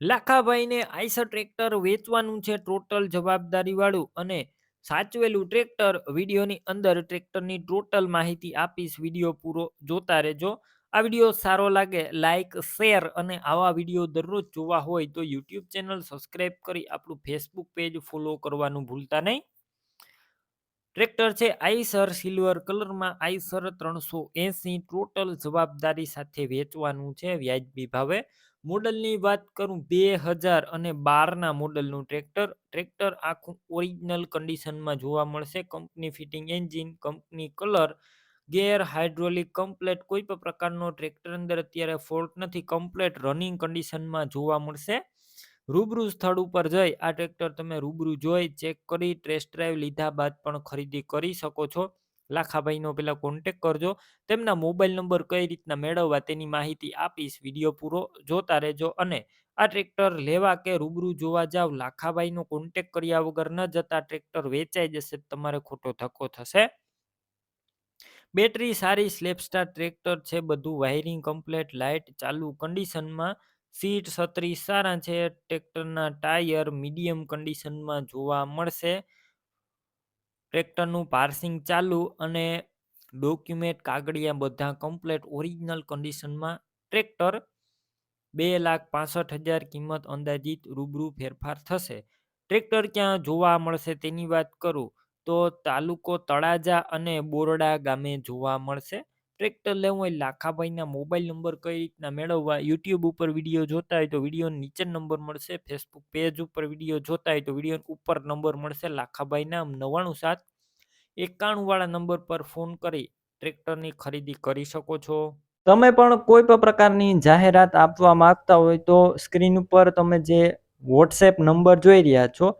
લાખાભાઈને Eicher tractor વેચવાનું છે total જવાબદારીવાળું અને સાચવેલું ટ્રેક્ટર વિડીયોની અંદર ટ્રેક્ટરની ટોટલ માહિતી આપીશ. વીડિયો પૂરો જોતા રહેજો. આ વીડિયો સારો લાગે લાઇક શેર અને આવા વીડિયો દરરોજ જોવા હોય તો યુટ્યુબ ચેનલ સબસ્ક્રાઈબ કરી આપણું ફેસબુક પેજ ફોલો કરવાનું ભૂલતા નહીં. ટ્રેક્ટર છે આઈસર સિલ્વર કલરમાં આઈસર ત્રણસો એસી ટોટલ જવાબદારી સાથે વેચવાનું છે વ્યાજબી ભાવે. મોડલની વાત કરું બે હજાર અને બારના મોડલનું ટ્રેક્ટર ટ્રેક્ટર આખું ઓરિજિનલ કન્ડિશનમાં જોવા મળશે. Company fitting engine, company colour, gear hydraulic complete, કોઈ પણ પ્રકારનો ટ્રેક્ટર અંદર અત્યારે ફોલ્ટ નથી, કમ્પ્લેટ રનિંગ કન્ડિશનમાં જોવા મળશે. રૂબરૂ સ્થળ ઉપર જઈ આ ટ્રેક્ટર તમે રૂબરૂ જોઈ, ચેક કરી, ટેસ્ટ ડ્રાઈવ લીધા બાદ પણ ખરીદી કરી શકો છો. લાખાભાઈનો પેલા કોન્ટેક કરજો. તેમના મોબાઈલ નંબર કઈ રીતના મેળવવા તેની માહિતી આપીશ. વીડિયો પૂરો જોતા રહેજો અને આ ટ્રેક્ટર લેવા કે રૂબરૂ જોવા જાવ લાખાભાઈનો કોન્ટેક કર્યા વગર ન જતા ટ્રેક્ટર વેચાઈ જશે, તમારે ખોટો ધક્કો થશે. બેટરી સારી સ્લેપસ્ટાર ટ્રેક્ટર છે, બધું વાયરિંગ કમ્પ્લેટ લાઇટ ચાલુ કન્ડિશનમાં સીટ છત્રી સારા છે ટ્રેક્ટરના ટાયર મીડિયમ કન્ડિશનમાં જોવા મળશે. ટ્રેક્ટરનું પાર્સિંગ ચાલુ અને ડોક્યુમેન્ટ કાગળિયા બધા કમ્પ્લેટ ઓરિજિનલ કન્ડિશનમાં ટ્રેક્ટર બે લાખ પાસઠ હજાર કિંમત અંદાજિત રૂબરૂ ફેરફાર થશે. ટ્રેક્ટર ક્યાં જોવા મળશે તેની વાત કરું તો તાલુકો તળાજા અને બોરડા ગામે જોવા મળશે. ટ્રેક્ટર લેવું હોય લાખાભાઈના મોબાઈલ નંબર કઈ રીતના મેળવવા? યુટ્યુબ ઉપર વીડિયો જોતા હોય તો વીડિયો નીચે નંબર મળશે. ફેસબુક પેજ ઉપર વીડિયો જોતા હોય તો વીડિયો ઉપર નંબર મળશે. લાખાભાઈના નવ્વાણું સાત એકાણુંવાળા નંબર પર ફોન કરી ટ્રેક્ટરની ખરીદી કરી શકો છો. તમે પણ કોઈ પણ પ્રકારની જાહેરાત આપવા માંગતા હોય તો સ્ક્રીન ઉપર તમે જે વોટ્સએપ નંબર જોઈ રહ્યા છો,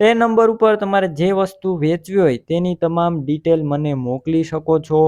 તે નંબર ઉપર તમારે જે વસ્તુ વેચવી હોય તેની તમામ ડિટેલ મને મોકલી શકો છો.